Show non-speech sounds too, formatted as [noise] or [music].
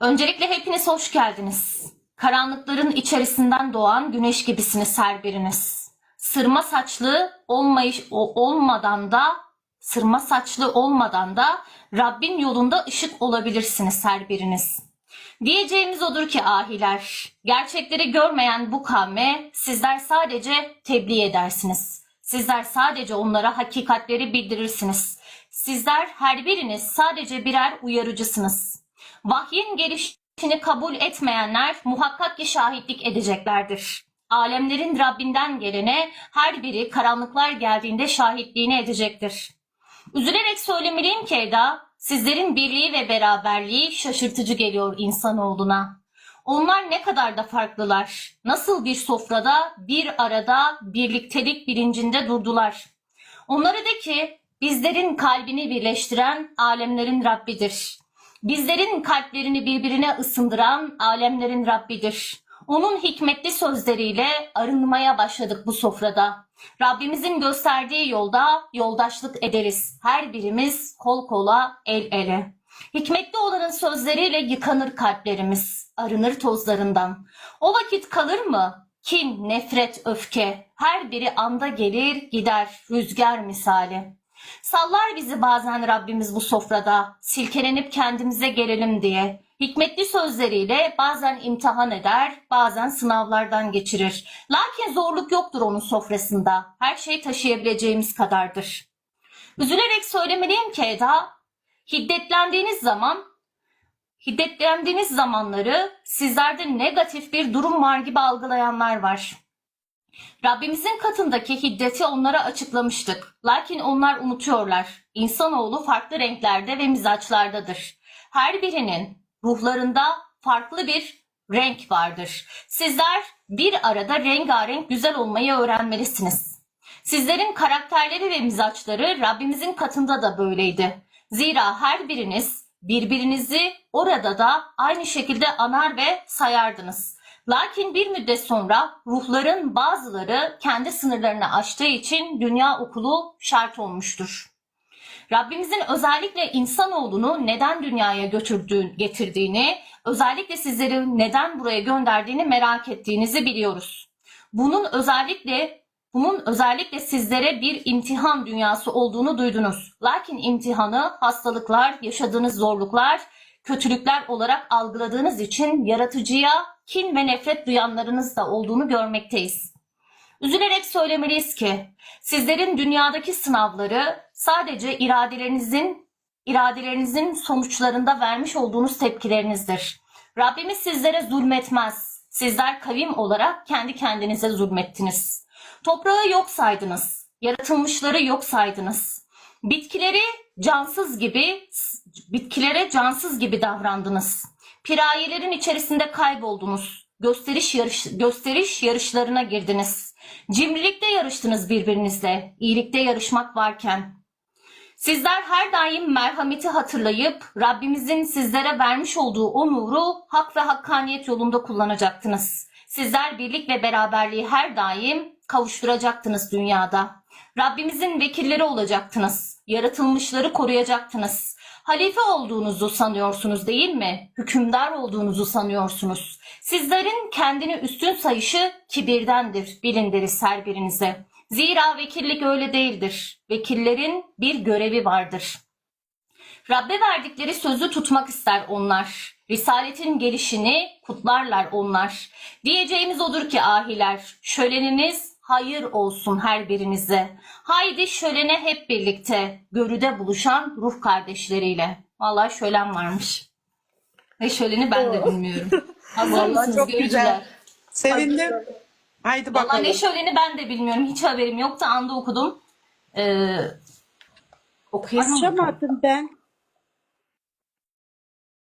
Öncelikle hepiniz hoş geldiniz. Karanlıkların içerisinden doğan güneş gibisiniz her biriniz. Sırma saçlı olmayış olmadan da sırma saçlı olmadan da Rabbin yolunda ışık olabilirsiniz her biriniz. Diyeceğimiz odur ki ahiler, gerçekleri görmeyen bu kavme sizler sadece tebliğ edersiniz. Sizler sadece onlara hakikatleri bildirirsiniz. Sizler her biriniz sadece birer uyarıcısınız. Vahyin gelişini kabul etmeyenler muhakkak ki şahitlik edeceklerdir. Alemlerin Rabbinden gelene her biri karanlıklar geldiğinde şahitliğini edecektir. Üzülerek söylemeliyim ki Eda, sizlerin birliği ve beraberliği şaşırtıcı geliyor insanoğluna. Onlar ne kadar da farklılar. Nasıl bir sofrada, bir arada, birliktelik bilincinde durdular. Onlara de ki, bizlerin kalbini birleştiren alemlerin Rabbidir. Bizlerin kalplerini birbirine ısındıran alemlerin Rabbidir. Onun hikmetli sözleriyle arınmaya başladık bu sofrada. Rabbimizin gösterdiği yolda yoldaşlık ederiz. Her birimiz kol kola, el ele. Hikmetli olanın sözleriyle yıkanır kalplerimiz, arınır tozlarından. O vakit kalır mı? Kin, nefret, öfke, her biri anda gelir gider rüzgar misali. Sallar bizi bazen Rabbimiz bu sofrada, silkelenip kendimize gelelim diye. Hikmetli sözleriyle bazen imtihan eder, bazen sınavlardan geçirir. Lakin zorluk yoktur onun sofrasında. Her şey taşıyabileceğimiz kadardır. Üzülerek söylemeliyim ki Eda, hiddetlendiğiniz zaman, hiddetlendiğiniz zamanları sizlerde negatif bir durum var gibi algılayanlar var. Rabbimizin katındaki hiddeti onlara açıklamıştık. Lakin onlar unutuyorlar. İnsanoğlu farklı renklerde ve mizaçlardadır. Her birinin ruhlarında farklı bir renk vardır. Sizler bir arada rengarenk güzel olmayı öğrenmelisiniz. Sizlerin karakterleri ve mizaçları Rabbimizin katında da böyleydi. Zira her biriniz birbirinizi orada da aynı şekilde anar ve sayardınız. Lakin bir müddet sonra ruhların bazıları kendi sınırlarını aştığı için dünya okulu şart olmuştur. Rabbimizin özellikle insanoğlunu neden dünyaya götürdüğü, getirdiğini, özellikle sizleri neden buraya gönderdiğini merak ettiğinizi biliyoruz. Bunun özellikle bunun özellikle sizlere bir imtihan dünyası olduğunu duydunuz. Lakin imtihanı hastalıklar, yaşadığınız zorluklar, kötülükler olarak algıladığınız için yaratıcıya kin ve nefret duyanlarınız da olduğunu görmekteyiz. Üzülerek söylemeliyiz ki sizlerin dünyadaki sınavları sadece iradelerinizin iradelerinizin sonuçlarında vermiş olduğunuz tepkilerinizdir. Rabbimiz sizlere zulmetmez. Sizler kavim olarak kendi kendinize zulmettiniz. Toprağı yok saydınız. Yaratılmışları yok saydınız. Bitkileri cansız gibi bitkilere cansız gibi davrandınız. Pirayelerin içerisinde kayboldunuz. Gösteriş yarış gösteriş yarışlarına girdiniz. Cimrilikte yarıştınız birbirinizle. İyilikte yarışmak varken. Sizler her daim merhameti hatırlayıp Rabbimizin sizlere vermiş olduğu o nuru hak ve hakkaniyet yolunda kullanacaktınız. Sizler birlik ve beraberliği her daim kavuşturacaktınız dünyada. Rabbimizin vekilleri olacaktınız. Yaratılmışları koruyacaktınız. Halife olduğunuzu sanıyorsunuz değil mi? Hükümdar olduğunuzu sanıyorsunuz. Sizlerin kendini üstün sayışı kibirdendir, bilin deriz her birinize. Zira vekillik öyle değildir. Vekillerin bir görevi vardır. Rabbe verdikleri sözü tutmak ister onlar. Risaletin gelişini kutlarlar onlar. Diyeceğimiz odur ki ahiler, şöleniniz hayır olsun her birinize. Haydi şölene hep birlikte, görüde buluşan ruh kardeşleriyle. Vallahi şölen varmış. Ve şöleni ben de bilmiyorum. [laughs] Hazır Vallahi mısınız çok görücüler? güzel. Sevindim. Haydi Vallahi bakalım. ne şöleni ben de bilmiyorum. Hiç haberim yoktu. Anda okudum. Ee, okuyamam. Açamadım ben.